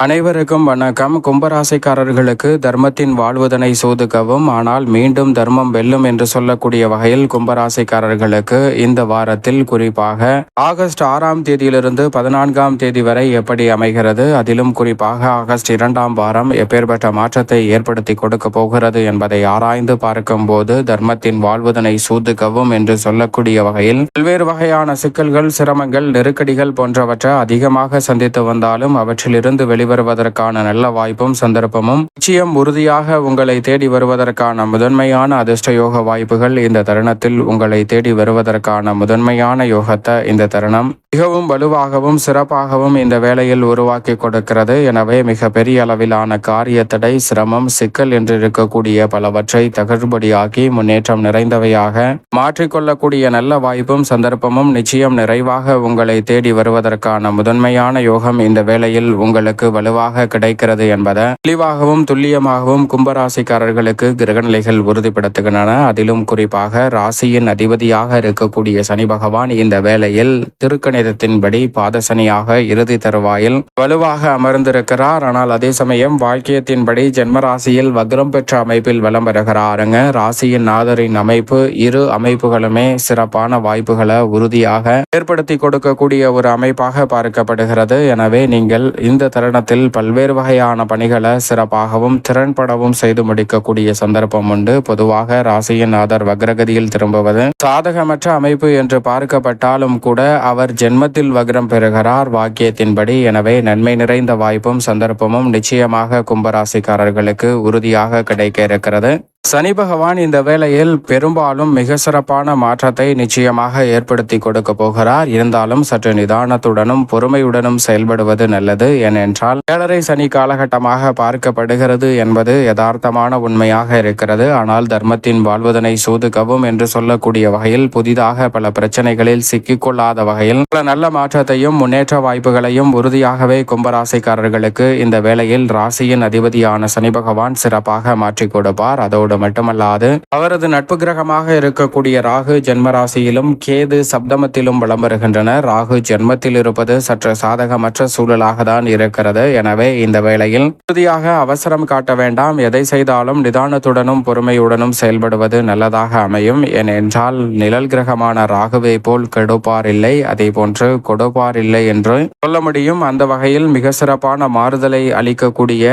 அனைவருக்கும் வணக்கம். கும்பராசிக்காரர்களுக்கு தர்மத்தின் வாழ்வதனை சோதுக்கவும் ஆனால் மீண்டும் தர்மம் வெல்லும் என்று சொல்லக்கூடிய வகையில் கும்பராசிக்காரர்களுக்கு இந்த வாரத்தில் குறிப்பாக ஆகஸ்ட் ஆறாம் தேதியிலிருந்து பதினான்காம் தேதி வரை எப்படி அமைகிறது? அதிலும் குறிப்பாக ஆகஸ்ட் இரண்டாம் வாரம் எப்பேற்பட்ட மாற்றத்தை ஏற்படுத்தி கொடுக்க போகிறது என்பதை ஆராய்ந்து பார்க்கும் போது தர்மத்தின் வாழ்வதனை சூதுக்கவும் என்று சொல்லக்கூடிய வகையில் பல்வேறு வகையான சிக்கல்கள் சிரமங்கள் நெருக்கடிகள் போன்றவற்றை அதிகமாக சந்தித்து வந்தாலும் அவற்றிலிருந்து வருவதற்கான நல்ல வாய்ப்பும் சந்தர்ப்பமும் நிச்சயம் உறுதியாக உங்களை தேடி வருவதற்கான முதன்மையான அதிர்ஷ்ட யோக வாய்ப்புகள் இந்த தருணத்தில் உங்களை தேடி வருவதற்கான முதன்மையான யோகத்தை இந்த தருணம் மிகவும் வலுவாகவும் சிறப்பாகவும் இந்த வேளையில் உருவாக்கி கொடுக்கிறது. எனவே மிக பெரிய அளவிலான காரிய தடை சிரமம் சிக்கல் என்று இருக்கக்கூடிய பலவற்றை தகர்படியாக்கி முன்னேற்றம் நிறைந்தவையாக மாற்றிக்கொள்ளக்கூடிய நல்ல வாய்ப்பும் சந்தர்ப்பமும் நிச்சயம் நிறைவாக உங்களை தேடி வருவதற்கான முதன்மையான யோகம் இந்த வேளையில் உங்களுக்கு வலுவாக கிடைக்கிறது என்பதை தெளிவாகவும் துல்லியமாகவும் கும்பராசிக்காரர்களுக்கு கிரகநிலைகள் உறுதிப்படுத்துகின்றன. அதிலும் குறிப்பாக ராசியின் அதிபதியாக இருக்கக்கூடிய சனி பகவான் இந்த வேளையில் திருக்கணிதத்தின்படி பாதசனியாக இறுதி தருவாயில் வலுவாக அமர்ந்திருக்கிறார். ஆனால் அதே சமயம் வாக்கியத்தின்படி ஜென்ம ராசியில் வக்ரம் பெற்ற அமைப்பில் வலம் வருகிறாருங்க. ராசியின் நாதரின் அமைப்பு இரு அமைப்புகளுமே சிறப்பான வாய்ப்புகளை உறுதியாக ஏற்படுத்தி கொடுக்கக்கூடிய ஒரு அமைப்பாக பார்க்கப்படுகிறது. எனவே நீங்கள் இந்த தருணத்தில் பல்வேறு வகையான பணிகளை சிறப்பாகவும் திறன்படவும் செய்து முடிக்கக்கூடிய சந்தர்ப்பம் உண்டு. பொதுவாக ராசியின் ஆதர் வக்ரகதியில் திரும்புவது. சாதகமற்ற அமைப்பு என்று பார்க்கப்பட்டாலும் கூட அவர் ஜென்மத்தில் வக்ரம் பெறுகிறார். வாக்கியத்தின்படி எனவே நன்மை நிறைந்த வாய்ப்பும் சந்தர்ப்பமும் நிச்சயமாக கும்பராசிக்காரர்களுக்கு உறுதியாக கிடைக்க இருக்கிறது. சனி பகவான் இந்த வேளையில் பெரும்பாலும் மிக சிறப்பான மாற்றத்தை நிச்சயமாக ஏற்படுத்தி கொடுக்க போகிறார். இருந்தாலும் சற்று நிதானத்துடனும் பொறுமையுடனும் செயல்படுவது நல்லது. ஏனென்றால் ஏழரை சனி காலகட்டமாக பார்க்கப்படுகிறது என்பது யதார்த்தமான உண்மையாக இருக்கிறது. ஆனால் தர்மத்தின் வாழ்வதனை சூதுக்கவும் என்று சொல்லக்கூடிய வகையில் புதிதாக பல பிரச்சனைகளில் சிக்கிக்கொள்ளாத வகையில் பல நல்ல மாற்றத்தையும் முன்னேற்ற வாய்ப்புகளையும் உறுதியாகவே கும்பராசிக்காரர்களுக்கு இந்த வேளையில் ராசியின் அதிபதியான சனி பகவான் சிறப்பாக மாற்றிக் கொடுப்பார். அதோடு மட்டுமல்லாது அவரது நட்பு கிரகமாக இருக்கக்கூடிய ராகு ஜென்ம ராசியிலும் கேது சப்தமத்திலும் வலம் வருகின்றனர் ராகு ஜென்மத்தில் இருப்பது சற்று சாதகமற்ற சூழலாக தான் இருக்கிறது. எனவே இந்த வேளையில் உறுதியாக அவசரம் காட்ட வேண்டாம். எதை செய்தாலும் நிதானத்துடனும் பொறுமையுடனும் செயல்படுவது நல்லதாக அமையும். ஏனென்றால் நிழல் கிரகமான ராகுவை போல் கெடுப்பார் இல்லை அதே போன்று கொடுப்பார் இல்லை என்று சொல்ல முடியும். அந்த வகையில் மிக சிறப்பான மாறுதலை அளிக்கக்கூடிய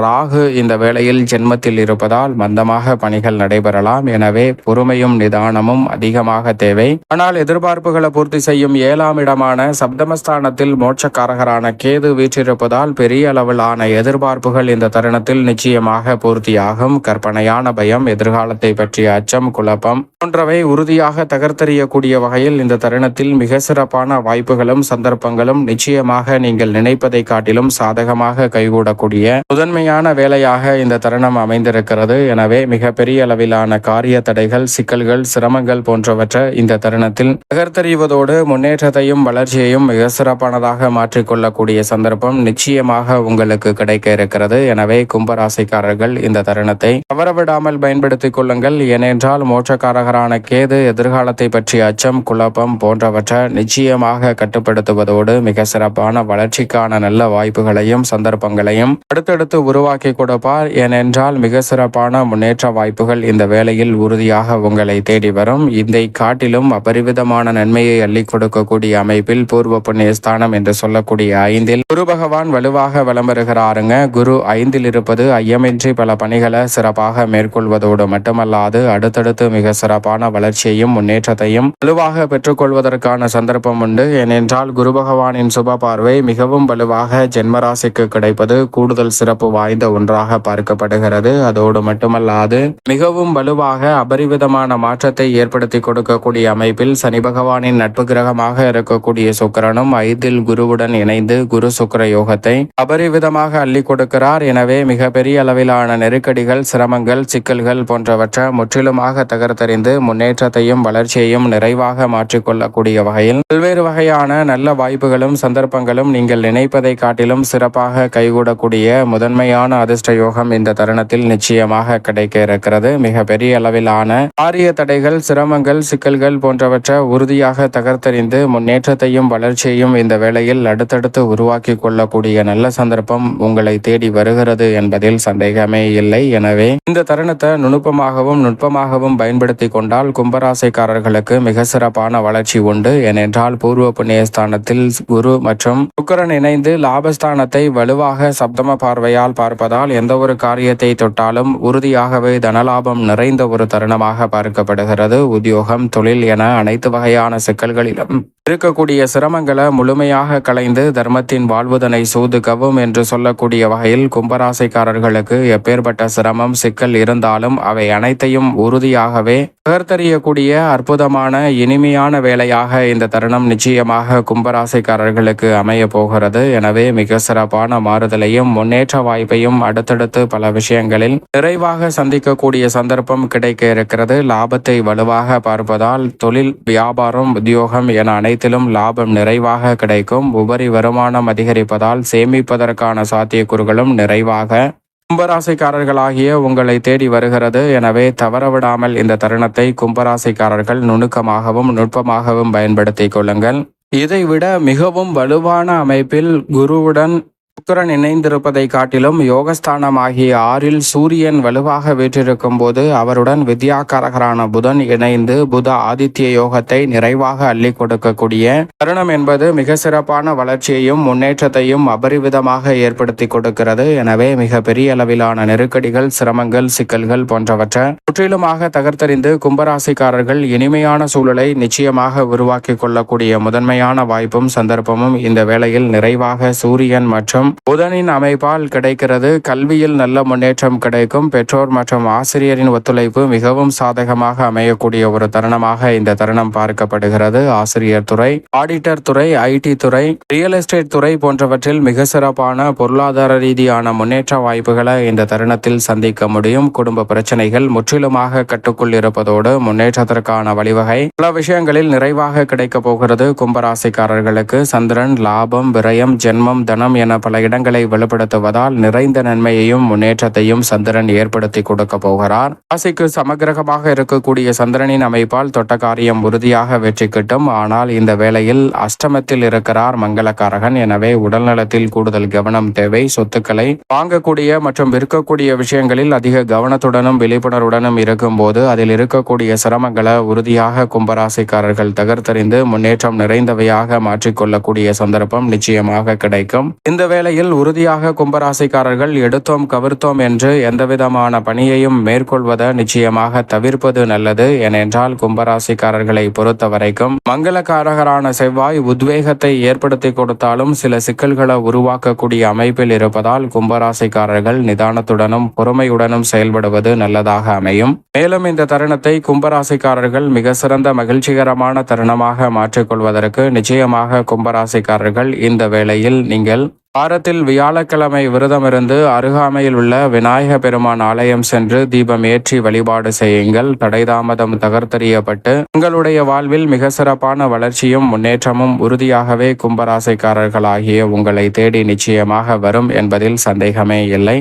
ராகு இந்த வேளையில் ஜென்மத்தில் இருப்பதால் மந்தமாக பணிகள் நடைபெறலாம். எனவே பொறுமையும் நிதானமும் அதிகமாக தேவை. ஆனால் எதிர்பார்ப்புகளை பூர்த்தி செய்யும் ஏழாம் இடமான சப்தமஸ்தானத்தில் மோட்சக்காரகரான கேது வீற்றிருப்பதால் பெரிய அளவிலான எதிர்பார்ப்புகள் இந்த தருணத்தில் நிச்சயமாக பூர்த்தியாகும். கற்பனையான பயம் எதிர்காலத்தை பற்றிய அச்சம் குழப்பம் போன்றவை உறுதியாக தகர்த்தெறியக்கூடிய வகையில் இந்த தருணத்தில் மிக சிறப்பான வாய்ப்புகளும் சந்தர்ப்பங்களும் நிச்சயமாக நீங்கள் நினைப்பதை காட்டிலும் சாதகமாக கைகூடக்கூடிய முதன்மையான வேலையாக இந்த தருணம் அமைந்திருக்கிறது. எனவே மிக பெரிய அளவிலான காரிய தடைகள் சிக்கல்கள் சிரமங்கள் போன்றவற்றை இந்த தருணத்தில் தகர்த்தெறிவதோடு முன்னேற்றத்தையும் வளர்ச்சியையும் மிக சிறப்பானதாக மாற்றிக்கொள்ளக்கூடிய சந்தர்ப்பம் நிச்சயமாக உங்களுக்கு கிடைக்க இருக்கிறது. எனவே கும்பராசிக்காரர்கள் இந்த தருணத்தை தவறவிடாமல் பயன்படுத்திக் கொள்ளுங்கள். ஏனென்றால் மோட்சக்காரகரான கேது எதிர்காலத்தை பற்றிய அச்சம் குழப்பம் போன்றவற்றை நிச்சயமாக கட்டுப்படுத்துவதோடு மிக சிறப்பான வளர்ச்சிக்கான நல்ல வாய்ப்புகளையும் சந்தர்ப்பங்களையும் அடுத்தடுத்து உருவாக்கி கொடுப்பார். ஏனென்றால் மிக சிறப்பான முன்னேற்ற வாய்ப்புகள் இந்த வேளையில் உறுதியாக உங்களை தேடி வரும். இதை காட்டிலும் அபரிவிதமான நன்மையை அள்ளி கொடுக்கக்கூடிய அமைப்பில் பூர்வ புண்ணிய ஸ்தானம் என்று சொல்லக்கூடிய ஐந்தில் குரு பகவான் வலுவாக வலம் வருகிறாருங்க. குரு ஐந்தில் இருப்பது ஐயமின்றி பல பணிகளை சிறப்பாக மேற்கொள்வதோடு மட்டுமல்லாது அடுத்தடுத்து மிக சிறப்பான வளர்ச்சியையும் முன்னேற்றத்தையும் வலுவாக பெற்றுக்கொள்வதற்கான சந்தர்ப்பம் உண்டு. ஏனென்றால் குரு பகவானின் சுப பார்வை மிகவும் வலுவாக ஜென்மராசிக்கு கிடைப்பது கூடுதல் சிறப்பு வாய்ந்த ஒன்றாக பார்க்கப்படுகிறது. அதோடு மட்டுமல்லாது மிகவும் வலுவாக அபரிவிதமான மாற்றத்தை ஏற்படுத்தி கொடுக்கக்கூடிய அமைப்பில் சனி பகவானின் நட்பு கிரகமாக இருக்கக்கூடிய சுக்கிரனும் ஐந்தில் குருவுடன் இணைந்து குரு சுக்கிர யோகத்தை அபரிவிதமாக அள்ளி கொடுக்கிறார். எனவே மிக பெரிய அளவிலான நெருக்கடிகள் சிரமங்கள் சிக்கல்கள் போன்றவற்றை முற்றிலுமாக தகர்த்தறிந்து முன்னேற்றத்தையும் வளர்ச்சியையும் நிறைவாக மாற்றிக்கொள்ளக்கூடிய வகையில் பல்வேறு வகையான நல்ல வாய்ப்புகளும் சந்தர்ப்பங்களும் நீங்கள் நினைப்பதை காட்டிலும் சிறப்பாக கைகூடக்கூடிய முதன்மையான அதிர்ஷ்ட யோகம் இந்த தருணத்தில் நிச்சயமாக கிடைக்க இருக்கிறது மிக பெரிய அளவிலான காரிய தடைகள் சிரமங்கள் சிக்கல்கள் போன்றவற்றை உறுதியாக தகர்த்தறிந்து முன்னேற்றத்தையும் வளர்ச்சியையும் இந்த வேளையில் அடுத்தடுத்து உருவாக்கி கொள்ளக்கூடிய நல்ல சந்தர்ப்பம் உங்களை தேடி வருகிறது என்பதில் சந்தேகமே இல்லை. எனவே இந்த தருணத்தை நுணுப்பமாகவும் நுட்பமாகவும் பயன்படுத்தி கொண்டால் கும்பராசைக்காரர்களுக்கு மிக சிறப்பான வளர்ச்சி உண்டு. ஏனென்றால் பூர்வ புண்ணியஸ்தானத்தில் குரு மற்றும் சுக்கரன் இணைந்து லாபஸ்தானத்தை வலுவாக சப்தம பார்வையால் பார்ப்பதால் எந்த ஒரு காரியத்தை தொட்டாலும் உறுதியாகவே தனலாபம் நிறைந்த ஒரு தருணமாக பார்க்கப்படுகிறது. உத்தியோகம் தொழில் என அனைத்து வகையான சிக்கல்களிலும் இருக்கக்கூடிய சிரமங்களை முழுமையாக களைந்து தர்மத்தின் வாழ்வுதனை சூதுக்கவும் என்று சொல்லக்கூடிய வகையில் கும்பராசைக்காரர்களுக்கு எப்பேற்பட்ட சிரமம் சிக்கல் இருந்தாலும் அவை அனைத்தையும் உறுதியாகவே பகர்த்தறியக்கூடிய அற்புதமான இனிமையான வேலையாக இந்த தருணம் நிச்சயமாக கும்பராசைக்காரர்களுக்கு அமைய போகிறது. எனவே மிக சிறப்பான மாறுதலையும் முன்னேற்ற வாய்ப்பையும் அடுத்தடுத்து பல விஷயங்களில் நிறைவாக சந்திக்கக்கூடிய சந்தர்ப்பம் கிடைக்க இருக்கிறது. லாபத்தை வலுவாக பார்ப்பதால் தொழில் வியாபாரம் உத்தியோகம் என அனைத்திலும் லாபம் நிறைவாக கிடைக்கும். உபரி வருமானம் அதிகரிப்பதால் சேமிப்பதற்கான சாத்தியக்கூறுகளும் நிறைவாக. கும்பராசிக்காரர்களாகிய உங்களை தேடி வருகிறது. எனவே தவறவிடாமல் இந்த தருணத்தை கும்பராசிக்காரர்கள் நுணுக்கமாகவும் நுட்பமாகவும் பயன்படுத்திக் கொள்ளுங்கள். இதைவிட மிகவும் வலுவான அமைப்பில் குருவுடன் சுக்கரன் இணைந்திருப்பதை காட்டிலும் யோகஸ்தானம் ஆகிய ஆறில் சூரியன் வலுவாக வீற்றிருக்கும் போது அவருடன் வித்யாகாரகரான புதன் இணைந்து புத ஆதித்ய யோகத்தை நிறைவாக அள்ளி கொடுக்கக்கூடிய தருணம் என்பது மிக சிறப்பான வளர்ச்சியையும் முன்னேற்றத்தையும் அபரிவிதமாக ஏற்படுத்தி கொடுக்கிறது. எனவே மிக பெரிய அளவிலான நெருக்கடிகள் சிரமங்கள் சிக்கல்கள் போன்றவற்றை முற்றிலுமாக தகர்த்தறிந்து கும்பராசிக்காரர்கள் இனிமையான சூழலை நிச்சயமாக உருவாக்கி கொள்ளக்கூடிய முதன்மையான வாய்ப்பும் சந்தர்ப்பமும் இந்த வேளையில் நிறைவாக சூரியன் மற்றும் புதனின் அமைப்பால் கிடைக்கிறது கல்வியில் நல்ல முன்னேற்றம் கிடைக்கும். பெற்றோர் மற்றும் ஆசிரியரின் ஒத்துழைப்பு மிகவும் சாதகமாக அமையக்கூடிய ஒரு தருணமாக இந்த தருணம் பார்க்கப்படுகிறது. ஆசிரியர் துறை ஆடிட்டர் துறை ஐடி துறை ரியல் எஸ்டேட் துறை போன்றவற்றில் மிக சிறப்பான பொருளாதார ரீதியான முன்னேற்ற வாய்ப்புகளை இந்த தருணத்தில் சந்திக்க முடியும். குடும்ப பிரச்சனைகள் முற்றிலுமாக கட்டுக்குள் இருப்பதோடு முன்னேற்றத்திற்கான வழிவகை பல விஷயங்களில் நிறைவாக கிடைக்கப் போகிறது. கும்பராசிக்காரர்களுக்கு சந்திரன் லாபம் விரயம் ஜென்மம் தனம் என பல இடங்களை வெளிப்படுத்துவதால் நிறைந்த நன்மையையும் முன்னேற்றத்தையும் சந்திரன் ஏற்படுத்தி கொடுக்க போகிறார். ராசிக்கு சமகிரகமாக இருக்கக்கூடிய சந்திரனின் அமைப்பால் தொட்ட காரியம் உறுதியாக வெற்றி கிட்டும். ஆனால் இந்த வேளையில் அஷ்டமத்தில் இருக்கிறார் மங்களக்காரகன். எனவே உடல்நலத்தில் கூடுதல் கவனம் தேவை. சொத்துக்களை வாங்கக்கூடிய மற்றும் விற்கக்கூடிய விஷயங்களில் அதிக கவனத்துடனும் விழிப்புணர்வுடனும் இருக்கும்போது அதில் இருக்கக்கூடிய சிரமங்களை உறுதியாக கும்பராசிக்காரர்கள் தகர்த்தறிந்து முன்னேற்றம் நிறைந்தவையாக மாற்றிக்கொள்ளக்கூடிய சந்தர்ப்பம் நிச்சயமாக கிடைக்கும். இந்த வேளையில் உறுதியாக கும்பராசிக்காரர்கள் எடுத்தோம் கவிர்த்தோம் என்று எந்தவிதமான பணியையும் மேற்கொள்வதை நிச்சயமாக தவிர்ப்பது நல்லது. ஏனென்றால் கும்பராசிக்காரர்களை பொறுத்த வரைக்கும் மங்களக்காரகரான செவ்வாய் உத்வேகத்தை ஏற்படுத்தி கொடுத்தாலும் சில சிக்கல்களை உருவாக்கக்கூடிய அமைப்பில் இருப்பதால் கும்பராசிக்காரர்கள் நிதானத்துடனும் பொறுமையுடனும் செயல்படுவது நல்லதாக அமையும். மேலும் இந்த தருணத்தை கும்பராசிக்காரர்கள் மிக சிறந்த மகிழ்ச்சிகரமான தருணமாக மாற்றிக்கொள்வதற்கு நிச்சயமாக கும்பராசிக்காரர்கள் இந்த வேளையில் நீங்கள் வாரத்தில் வியாழக்கிழமை விரதமிருந்து அருகாமையில் உள்ள விநாயக பெருமான் ஆலயம் சென்று தீபம் ஏற்றி வழிபாடு செய்யுங்கள். தடைதாமதம் தகர்த்தெறியப்பட்டு உங்களுடைய வாழ்வில் மிக சிறப்பான வளர்ச்சியும் முன்னேற்றமும் உறுதியாகவே கும்பராசைக்காரர்களாகிய உங்களை தேடி நிச்சயமாக வரும் என்பதில் சந்தேகமே இல்லை.